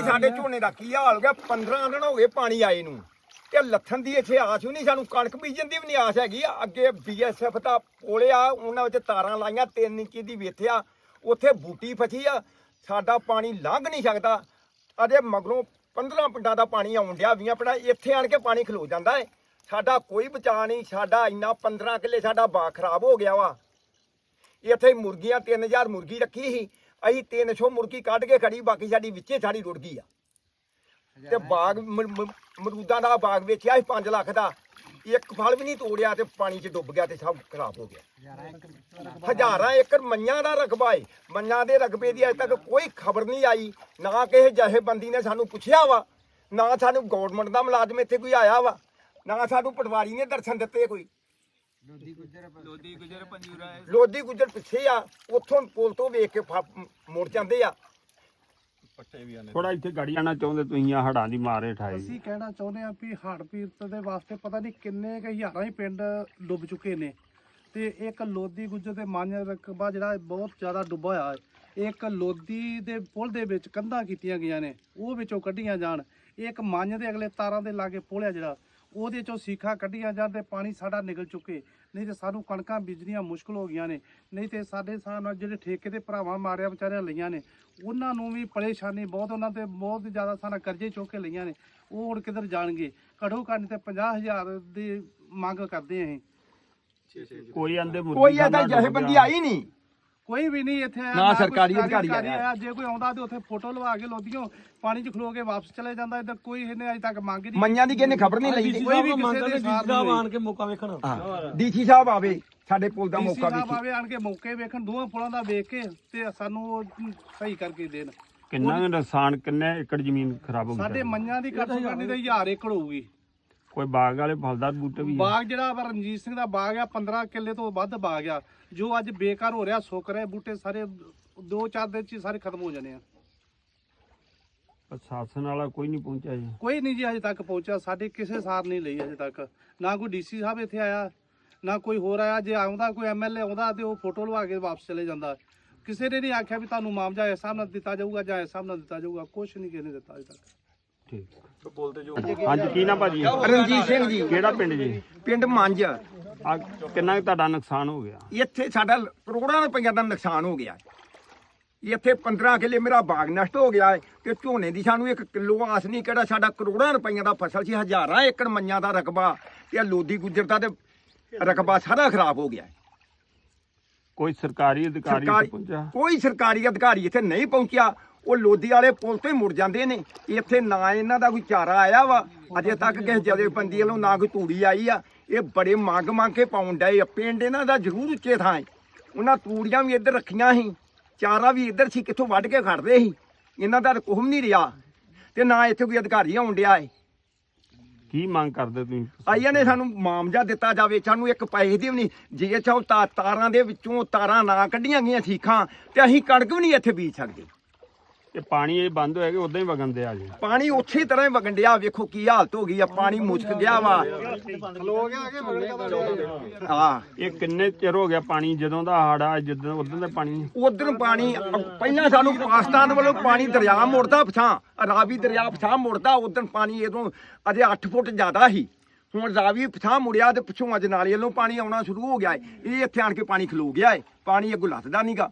ਨਹੀਂ, ਸਾਡੇ ਝੋਨੇ ਦਾ ਕੀ ਹਾਲ ਹੋ ਗਿਆ? 15 ਦਿਨ ਹੋ ਗਏ ਪਾਣੀ ਆਏ ਨੂੰ। ਤੇ ਲੱਥਣ ਦੀ ਇੱਥੇ ਆਸ ਵੀ ਨਹੀਂ, ਸਾਨੂੰ ਕਣਕ ਬੀਜਣ ਦੀ ਵੀ ਨਹੀਂ ਆਸ ਹੈਗੀ ਅੱਗੇ ਬੀਐਸਐਫ ਦਾ ਪੋਲਿਆ ਉਹਨਾਂ ਵਿੱਚ ਤਾਰਾਂ ਲਾਈਆਂ 3 ਇੰਚ ਦੀ ਵੇਥਿਆ ਉੱਥੇ ਬੂਟੀ ਫਸੀ ਆ, ਸਾਡਾ ਪਾਣੀ ਲੰਘ ਨਹੀਂ ਸਕਦਾ। ਅਜੇ ਮਗਰੋਂ 15 ਪਿੰਡਾਂ ਦਾ ਪਾਣੀ ਆਉਣ ਡਿਆ 20 ਪਿੰਡਾਂ, ਇੱਥੇ ਆਣ ਕੇ ਪਾਣੀ ਖਲੋ ਜਾਂਦਾ ਏ। ਸਾਡਾ ਕੋਈ ਬਚਾ ਨਹੀਂ, ਸਾਡਾ ਇੰਨਾ 15 ਕਿੱਲੇ ਸਾਡਾ ਬਾਗ ਖਰਾਬ ਹੋ ਗਿਆ ਵਾ। ਇੱਥੇ ਮੁਰਗੀਆਂ 3000 ਮੁਰਗੀ ਰੱਖੀ ਸੀ। ਅਸੀਂ 300 ਮੁਰਗੀ ਕੱਢ ਕੇ ਖੜੀ ਬਾਕੀ ਸਾਡੀ ਵਿੱਚੇ ਸਾਡੀ ਰੁੜ ਗਈ ਆ। ਤੇ ਬਾਗ ਮਰੂਦਾਂ ਦਾ ਬਾਗ ਵੇਚਿਆ ਸੀ 5 ਲੱਖ ਦਾ। ਇੱਕ ਫਲ ਵੀ ਨਹੀਂ ਤੋੜਿਆ ਤੇ ਪਾਣੀ 'ਚ ਡੁੱਬ ਗਿਆ ਤੇ ਸਭ ਖਰਾਬ ਹੋ ਗਿਆ। ਹਜ਼ਾਰਾਂ ਏਕੜ ਮੰਨਿਆਂ ਦਾ ਰਕਬਾ ਏ। ਮੰਨਿਆਂ ਦੇ ਰਕਬੇ ਦੀ ਅਜੇ ਤੱਕ ਕੋਈ ਖਬਰ ਨਹੀਂ ਆਈ। ਨਾ ਕਿਸੇ ਜਥੇਬੰਦੀ ਨੇ ਸਾਨੂੰ ਪੁੱਛਿਆ ਵਾ। ਨਾ ਸਾਨੂੰ ਗਵਰਨਮੈਂਟ ਦਾ ਮੁਲਾਜ਼ਮ ਇੱਥੇ ਕੋਈ ਆਇਆ ਵਾ। ਨਾ ਸਾਨੂੰ ਪਟਵਾਰੀ ਨੇ ਦਰਸ਼ਨ ਦਿੱਤੇ ਕੋਈ। ਲੋਦੀ ਗੁੱਜਰ ਪਿੱਛੇ ਆ ਉੱਥੋਂ ਪੁਲ ਤੋਂ ਵੇਖ ਕੇ ਮੁੜ ਜਾਂਦੇ ਆ। ਥੋੜਾ ਇੱਥੇ ਗਾੜੀ ਆਣਾ ਚਾਹੁੰਦੇ ਤੁਸੀਂ ਆ ਹੜਾਂ ਦੀ ਮਾਰੇ ਠਾਈ ਅਸੀਂ ਕਹਿਣਾ ਚਾਹੁੰਦੇ ਹਾਂ ਵੀ ਹੜ੍ਹ ਪੀੜਤ ਦੇ ਵਾਸਤੇ ਪਤਾ ਨਹੀਂ ਕਿੰਨੇ ਕੁ ਹਜ਼ਾਰਾਂ ਹੀ ਪਿੰਡ ਡੁੱਬ ਚੁੱਕੇ ਨੇ। ਤੇ ਇੱਕ ਲੋਦੀ ਗੁੱਜਰ ਦੇ ਮਾਨ ਰਕਬਾ ਜਿਹੜਾ ਬਹੁਤ ਜ਼ਿਆਦਾ ਡੁੱਬਾ ਹੋਇਆ ਹੈ। ਇੱਕ ਲੋਦੀ ਦੇ ਪੁਲ ਦੇ ਵਿੱਚ ਕੰਧਾਂ ਕੀਤੀਆਂ ਗਈਆਂ ਨੇ ਉਹ ਵਿੱਚੋਂ ਕੱਢੀਆਂ ਜਾਣ। ਇੱਕ ਮੰਨ ਦੇ ਅਗਲੇ ਤਾਰਾਂ ਦੇ ਲਾਗੇ ਪੁਲ ਹੈ ਜਿਹੜਾ ਉਹਦੇ ਚੋਂ ਸੀਖਾਂ ਕੱਢੀਆਂ ਜਾਣ ਤੇ ਪਾਣੀ ਸਾਡਾ ਨਿਕਲ ਚੁੱਕੇ। ਨਹੀਂ ਤੇ ਸਾਨੂੰ ਕਣਕਾਂ ਬੀਜਣੀਆਂ ਮੁਸ਼ਕਲ ਹੋ ਗਈਆਂ ਨੇ। ਨਹੀਂ ਤੇ ਸਾਡੇ ਹਿਸਾਬ ਨਾਲ ਜਿਹੜੇ ਠੇਕੇ ਦੇ ਭਰਾਵਾਂ ਮਾਰਿਆ ਵਿਚਾਰਿਆਂ ਲਈਆਂ ਨੇ ਉਹਨਾਂ ਨੂੰ ਵੀ ਪਰੇਸ਼ਾਨੀ ਬਹੁਤ ਉਹਨਾਂ ਤੇ ਬਹੁਤ ਜ਼ਿਆਦਾ ਸਾਡਾ ਕਰਜ਼ੇ ਚੁੱਕ ਕੇ ਲਈਆਂ ਨੇ। ਉਹ ਹੁਣ ਕਿੱਧਰ ਜਾਣਗੇ? ਘੜੋ ਘੱਟ ਤੇ 50000 ਦੀ ਮੰਗ ਕਰਦੇ ਆਂ ਕੋਈ ਆਂਦੇ ਮੁਰਗੀ ਕੋਈ ਡੁੱਬ ਜਥੇਬੰਦੀ। ਆਈ ਨਹੀਂ। ਕੋਈ ਵੀ ਨਹੀਂ ਇੱਥੇ ਆਇਆ, ਨਾ ਕੋਈ ਸਰਕਾਰੀ ਅਧਿਕਾਰੀ ਆਇਆ। ਜੇ ਕੋਈ ਆਉਂਦਾ ਤੇ ਉੱਥੇ ਫੋਟੋ ਲਵਾ ਕੇ ਲੋਦੀਓ ਪਾਣੀ 'ਚ ਖਲੋ ਕੇ ਵਾਪਸ ਚਲੇ ਜਾਂਦਾ ਇੱਧਰ ਕੋਈ ਇਹਨੇ ਅਜੇ ਤੱਕ ਮੰਗ ਨਹੀਂ ਮੰਨਿਆਂ ਦੀ ਕਿਹਨੇ ਖਬਰ ਨਹੀਂ ਲਈ। ਕੋਈ ਵੀ ਕਿਸੇ ਦੇ ਸਾਥ ਨਹੀਂ। ਹੋਈ। ਕੇ ਮੌਕਾ ਵੇਖਣਾ। ਹਾਂ। ਡੀਸੀ ਸਾਹਿਬ ਆਵੇ ਸਾਡੇ ਪੁਲ ਦਾ ਮੌਕਾ ਵੇਖੀ ਆਵੇ ਆਣ ਕੇ ਮੌਕੇ ਵੇਖਣ ਦੋਵਾਂ ਪੁਲਾਂ ਦਾ ਵੇਖ ਕੇ ਤੇ ਸਾਨੂੰ ਉਹ ਸਹੀ ਕਰਕੇ ਦੇਣ। ਕਿੰਨਾ ਕੁ ਨੁਕਸਾਨ ਕਿੰਨੇ ਏਕੜ ਜ਼ਮੀਨ ਖਰਾਬ ਹੋ ਗਈ? ਸਾਡੇ? ਮੰਨਿਆਂ ਦੀ ਘੱਟ ਕਰਨੀ ਤੇ 1000 ਏਕੜ ਹੋਊਗੀ। ਕੋਈ ਬਾਗ ਵਾਲੇ ਫਲਦਾਰ ਬੂਟੇ ਵੀ ਆ? ਬਾਗ ਜਿਹੜਾ ਵਾ ਰਣਜੀਤ ਸਿੰਘ ਦਾ ਬਾਗ ਆ 15 ਕਿੱਲੇ ਤੋਂ ਵੱਧ ਬਾਗ ਆ। ਜੋ ਅੱਜ ਬੇਕਾਰ ਹੋ ਰਿਹਾ ਸੁੱਕ ਰਿਹਾ ਬੂਟੇ ਸਾਰੇ 2-4 ਦਿਨ ਚ ਹੀ ਸਾਰੇ ਖਤਮ ਹੋ ਜਾਣੇ ਆ। ਪ੍ਰਸ਼ਾਸਨ ਵਾਲਾ ਕੋਈ ਨਹੀਂ ਪਹੁੰਚਿਆ ਜੀ। ਕੋਈ ਨਹੀਂ ਜੀ ਅਜੇ ਤੱਕ ਪਹੁੰਚਿਆ ਸਾਡੇ ਕਿਸੇ ਸਾਰ ਨਹੀਂ ਲਈ ਅਜੇ ਤੱਕ। ਨਾ ਕੋਈ ਡੀਸੀ ਸਾਹਿਬ ਇੱਥੇ ਆਇਆ ਨਾ ਕੋਈ ਹੋਰ ਆਇਆ। ਜੇ ਆਉਂਦਾ ਕੋਈ ਐਮਐਲਏ ਆਉਂਦਾ ਤੇ ਉਹ ਫੋਟੋ ਲਵਾ ਕੇ ਵਾਪਸ ਚਲੇ ਜਾਂਦਾ। ਕਿਸੇ ਨੇ ਨਹੀਂ ਆਖਿਆ ਵੀ ਤੁਹਾਨੂੰ ਮੁਆਵਜ਼ਾ ਇਸ ਹਿਸਾਬ ਨਾਲ ਦਿੱਤਾ ਜਾਊਗਾ ਜਾਂ ਇਸ ਹਿਸਾਬ ਨਾਲ ਦਿੱਤਾ ਜਾਊਗਾ। ਕੁਝ ਨਹੀਂ ਕਿਸੇ ਨੇ ਦਿੱਤਾ ਅਜੇ ਤੱਕ। ਠੀਕ। ਹਾਂਜੀ ਕੀ ਨਾ ਭਾਜੀ? ਰਣਜੀਤ ਸਿੰਘ ਜੀ। ਕਿਹੜਾ ਪਿੰਡ ਜੀ? ਪਿੰਡ ਮੰਜ। ਆ ਕਿੰਨਾ ਕੁ ਤੁਹਾਡਾ ਨੁਕਸਾਨ ਹੋ ਗਿਆ? ਇੱਥੇ ਸਾਡਾ ਕਰੋੜਾਂ ਰੁਪਈਆ ਦਾ ਨੁਕਸਾਨ ਹੋ ਗਿਆ। ਇੱਥੇ 15 ਕਿੱਲੇ ਮੇਰਾ ਬਾਗ ਨਸ਼ਟ ਹੋ ਗਿਆ ਹੈ ਤੇ ਝੋਨੇ ਦੀ ਸਾਨੂੰ ਇੱਕ ਕਿਲੋ ਆਸ ਨਹੀਂ ਕਿਹੜਾ ਸਾਡਾ ਕਰੋੜਾਂ ਰੁਪਈਆ ਦਾ ਫਸਲ ਸੀ ਹਜ਼ਾਰਾਂ ਏਕੜ ਮੰਨਿਆਂ ਦਾ ਰਕਬਾ ਤੇ ਲੋਦੀ ਗੁੱਜਰ ਦਾ ਤੇ ਰਕਬਾ ਸਾਰਾ ਖਰਾਬ ਹੋ ਗਿਆ ਹੈ। ਕੋਈ ਸਰਕਾਰੀ ਅਧਿਕਾਰੀ ਇੱਥੇ ਪਹੁੰਚਿਆ? ਕੋਈ ਸਰਕਾਰੀ ਅਧਿਕਾਰੀ ਇੱਥੇ ਨਹੀਂ ਪਹੁੰਚਿਆ। ਉਹ ਲੋਦੀ ਵਾਲੇ ਪੁਲ ਤੋਂ ਹੀ ਮੁੜ ਜਾਂਦੇ ਨੇ। ਇੱਥੇ ਨਾ ਇਹਨਾਂ ਦਾ ਕੋਈ ਚਾਰਾ ਆਇਆ ਵਾ। ਅਜੇ ਤੱਕ ਕਿਸੇ ਜਥੇਬੰਦੀ ਵੱਲੋਂ ਨਾ ਕੋਈ ਤੂੜੀ ਆਈ ਆ। ਇਹ ਬੜੇ ਮੰਗ ਮੰਗ ਕੇ ਪਾਉਣ ਡਏ ਪਿੰਡ ਇਹਨਾਂ ਦਾ ਜ਼ਰੂਰ ਉੱਚੇ ਥਾਂ ਹੈ ਉਹਨਾਂ ਤੂੜੀਆਂ ਵੀ ਇੱਧਰ ਰੱਖੀਆਂ ਸੀ। ਚਾਰਾ ਵੀ ਇੱਧਰ ਸੀ ਕਿੱਥੋਂ ਵੱਢ ਕੇ ਖੜਦੇ ਸੀ। ਇਹਨਾਂ ਦਾ ਕੁਹਮ ਨਹੀਂ ਰਿਹਾ। ਤੇ ਨਾ ਇੱਥੇ ਕੋਈ ਅਧਿਕਾਰੀ ਆਉਣ ਡਿਆ ਏ। ਕੀ ਮੰਗ ਕਰਦੇ ਤੁਸੀਂ? ਆਈਆਂ ਨੇ ਸਾਨੂੰ ਮਾਮਜਾ ਦਿੱਤਾ ਜਾਵੇ। ਸਾਨੂੰ ਇੱਕ ਪੈਸੇ ਦੀ ਵੀ ਨਹੀਂ। ਜੇ ਚਾਹੋ ਤਾਰਾਂ ਦੇ ਵਿੱਚੋਂ ਤਾਰਾਂ ਨਾ ਕੱਢੀਆਂ ਗਈਆਂ ਸੀਖਾਂ ਤੇ ਅਸੀਂ ਕਣਕ ਵੀ ਨਹੀਂ ਇੱਥੇ ਬੀਜ ਸਕਦੇ। ਇਹ ਪਾਣੀ ਇਹ ਬੰਦ ਹੋਇਆ ਕਿ ਉਦਾਂ ਹੀ ਵਗਣ ਦਿਆ ਜੀ। ਪਾਣੀ ਉਸੇ ਤਰ੍ਹਾਂ ਹੀ ਵਗਣ ਡਿਆ ਵੇਖੋ ਕੀ ਹਾਲਤ ਹੋ ਗਈ ਆ ਪਾਣੀ ਮੁਸ਼ਕ ਗਿਆ ਵਾ। ਹਾਂ। ਇਹ ਕਿੰਨੇ ਚਿਰ ਹੋ ਗਿਆ ਪਾਣੀ ਜਦੋਂ ਦਾ ਹੜਾ ਜਦੋਂ ਉਦੋਂ ਦਾ ਪਾਣੀ? ਉਧਰ ਪਾਣੀ ਪਹਿਲਾਂ ਸਾਨੂੰ ਪਾਕਿਸਤਾਨ ਵੱਲੋਂ ਪਾਣੀ ਦਰਿਆ ਮੁੜਦਾ ਪਛਾਂ ਰਾਵੀ ਦਰਿਆ ਪਛਾਂ ਮੁੜਦਾ ਉਦੋਂ ਪਾਣੀ ਇਦੋਂ ਅਜੇ 8 ਫੁੱਟ ਜ਼ਿਆਦਾ ਸੀ। ਹੁਣ ਰਾਵੀ ਪਛਾਂ ਮੁੜਿਆ ਤੇ ਪਿੱਛੋਂ ਅੱਜ ਨਾਲੇ ਵੱਲੋਂ ਪਾਣੀ ਆਉਣਾ ਸ਼ੁਰੂ ਹੋ ਗਿਆ ਏ। ਇਹ ਇੱਥੇ ਆਣ ਕੇ ਪਾਣੀ ਖਲੋ ਗਿਆ ਏ। ਪਾਣੀ ਅੱਗੋਂ ਲੱਥਦਾ ਨਹੀਂਗਾ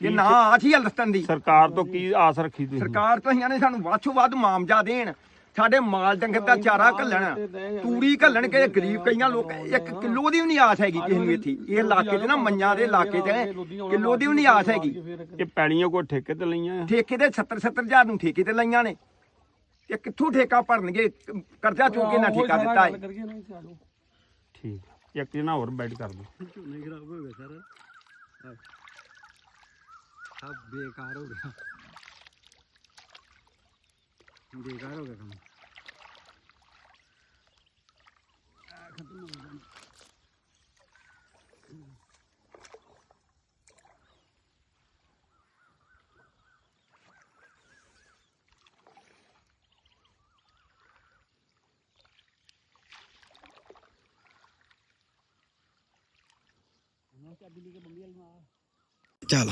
ਕਿ ਨਾ ਆਛੀ ਹਲਸਤਨ ਦੀ। ਸਰਕਾਰ ਤੋਂ ਕੀ ਆਸ ਰੱਖੀ ਤੁਸੀਂ? ਸਰਕਾਰ ਤੋਂ ਨੇ ਸਾਨੂੰ ਵੱਧ ਤੋਂ ਵੱਧ ਮਾਮਜਾ ਦੇਣ। ਸਾਡੇ ਮਾਲ ਡੰਗਰ ਦਾ ਚਾਰਾ ਘੱਲਣ ਤੂੜੀ ਘੱਲਣ ਕੇ ਗਰੀਬ ਕਈਆਂ ਲੋਕ ਇੱਕ ਕਿਲੋ ਦੀ ਵੀ ਨਹੀਂ ਆਸ ਹੈਗੀ ਕਿਸੇ ਨੂੰ ਇੱਥੇ। ਇਹ ਇਲਾਕੇ 'ਚ ਨਾ ਮੰਨਿਆਂ ਦੇ ਇਲਾਕੇ 'ਚ ਕਿਲੋ ਦੀ ਵੀ ਨਹੀਂ ਆਸ ਹੈਗੀ। ਇਹ ਪੈਲੀਆਂ ਕੋਈ ਠੇਕੇ ਤੇ ਲਈਆਂ? ਠੇਕੇ ਦੇ 70 70 ਹਜ਼ਾਰ ਨੂੰ ਠੇਕੇ ਤੇ ਲਈਆਂ ਨੇ। ਇਹ ਕਿੱਥੋਂ ਠੇਕਾ ਭਰਨਗੇ? ਕਰਜ਼ਾ ਚੁੱਕ ਕੇ ਨਾ ਠੇਕਾ ਦਿੱਤਾ ਹੈ। ਠੀਕ ਇੱਕ ਜਣਾ ਹੋਰ ਬੈਠ ਕਰ ਦੋ। ਸਭ ਬੇਕਾਰ ਹੋ ਗਿਆ ਬੇਕਾਰ ਹੋ ਗਿਆ ਕੰਮ ਚੱਲ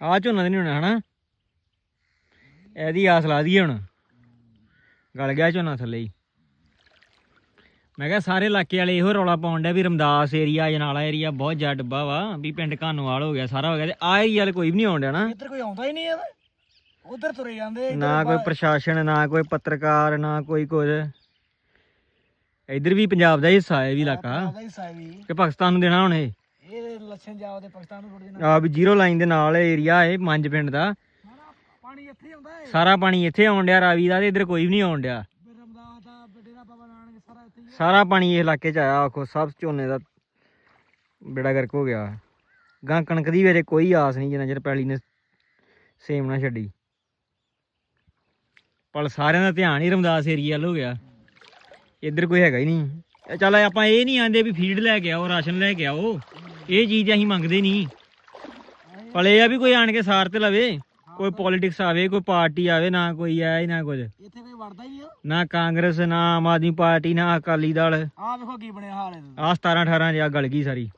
ਆ ਝੋਨਾ ਨਹੀਂ ਹੋਣਾ ਹਨਾ? ਇਹਦੀ ਆਸ ਲਾ ਦਈਏ ਹੁਣ। ਗਲ ਗਿਆ ਝੋਨਾ ਥੱਲੇ ਹੀ। ਮੈਂ ਕਿਹਾ ਸਾਰੇ ਇਲਾਕੇ ਵਾਲੇ ਇਹੋ ਰੌਲਾ ਪਾਉਣ ਡਿਆ ਵੀ ਰਮਦਾਸ ਏਰੀਆ ਜਨਾਲਾ ਏਰੀਆ ਬਹੁਤ ਜ਼ਿਆਦਾ ਡੱਬਾ ਵਾ ਵੀ ਪਿੰਡ ਘਾਨੋਵਾਲ ਹੋ ਗਿਆ ਸਾਰਾ ਹੋ ਗਿਆ ਤੇ ਆ ਏਰੀਆ ਵਾਲੇ ਕੋਈ ਵੀ ਨਹੀਂ ਆਉਣ ਡਿਆ ਨਾ। ਇੱਧਰ ਕੋਈ ਆਉਂਦਾ ਹੀ ਨਹੀਂ ਹੈ ਉਧਰ ਤੁਰੇ ਜਾਂਦੇ ਨਾ ਕੋਈ ਪ੍ਰਸ਼ਾਸਨ ਨਾ ਕੋਈ ਪੱਤਰਕਾਰ ਨਾ ਕੋਈ ਕੁਝ। ਇੱਧਰ ਵੀ ਪੰਜਾਬ ਦਾ ਹਿੱਸਾ ਹੈ ਇਹ ਵੀ ਇਲਾਕਾ। ਦਾ ਕਿ ਪਾਕਿਸਤਾਨ ਨੂੰ ਦੇਣਾ ਹੁਣ ਇਹ। ਲੱਛਣ ਜਾਓ ਦੇ ਪਾਕਿਸਤਾਨ ਨੂੰ ਰੁੜ ਦੇਣਾ ਆ ਵੀ ਜ਼ੀਰੋ ਲਾਈਨ ਦੇ ਨਾਲ ਏਰੀਆ ਇਹ ਮੰਜ ਪਿੰਡ ਦਾ। ਸਾਰਾ ਪਾਣੀ ਇੱਥੇ ਹੀ ਆਉਂਦਾ ਹੈ ਸਾਰਾ ਪਾਣੀ ਇੱਥੇ ਆਉਣ ਡਿਆ ਰਾਵੀ ਦਾ ਤੇ ਇੱਧਰ ਕੋਈ ਵੀ ਨਹੀਂ ਆਉਣ ਡਿਆ। ਰਮਦਾਸ ਦਾ ਡੇਰਾ ਬਾਬਾ ਨਾਨਕ ਸਾਰਾ ਇੱਥੇ ਹੀ ਹੈ ਸਾਰਾ ਪਾਣੀ ਇਸ ਇਲਾਕੇ ਚ ਆਇਆ ਆਖੋ ਸਭ ਝੋਨੇ ਦਾ ਬੇੜਾ ਗਰਕ ਹੋ ਗਿਆ। ਗਾਂ ਕਣਕ ਦੀ ਵੇਰੇ ਕੋਈ ਆਸ ਨਹੀਂ ਜਿੰਨਾ ਚਿਰ ਪੈਲੀ ਨੇ ਸੇਮ ਨਾ ਛੱਡੀ। ਪਰ ਸਾਰਿਆਂ ਦਾ ਧਿਆਨ ਹੀ ਰਮਦਾਸ ਏਰੀਆ ਵੱਲ ਹੋ ਗਿਆ। ਇੱਧਰ ਕੋਈ ਹੈਗਾ ਹੀ ਨਹੀਂ। ਚੱਲ ਆਪਾਂ ਇਹ ਨਹੀਂ ਆਂਦੇ ਵੀ ਫੀਡ ਲੈ ਕੇ ਆਓ ਰਾਸ਼ਨ ਲੈ ਕੇ ਆਓ। ਇਹ ਚੀਜ਼ ਅਸੀਂ ਮੰਗਦੇ ਨਹੀਂ ਪਰ ਇਹ ਆ ਵੀ ਕੋਈ ਆਣ ਕੇ ਸਾਰ ਤੇ ਲਵੇ ਕੋਈ ਪੋਲਿਟਿਕਸ ਆਵੇ ਕੋਈ ਪਾਰਟੀ ਆਵੇ ਨਾ ਕੋਈ ਆਏ ਨਾ ਕੁਝ। ਇੱਥੇ ਕੋਈ ਵੜਦਾ ਹੀ ਨਹੀਂ ਨਾ ਕਾਂਗਰਸ ਨਾ ਆਮ ਆਦਮੀ ਪਾਰਟੀ ਨਾ ਅਕਾਲੀ ਦਲ। ਆਹ ਵੇਖੋ ਕੀ ਬਣਿਆ ਹਾਲ ਆ 17 18 ਜਿਆ ਗਲ ਗਈ ਸਾਰੀ।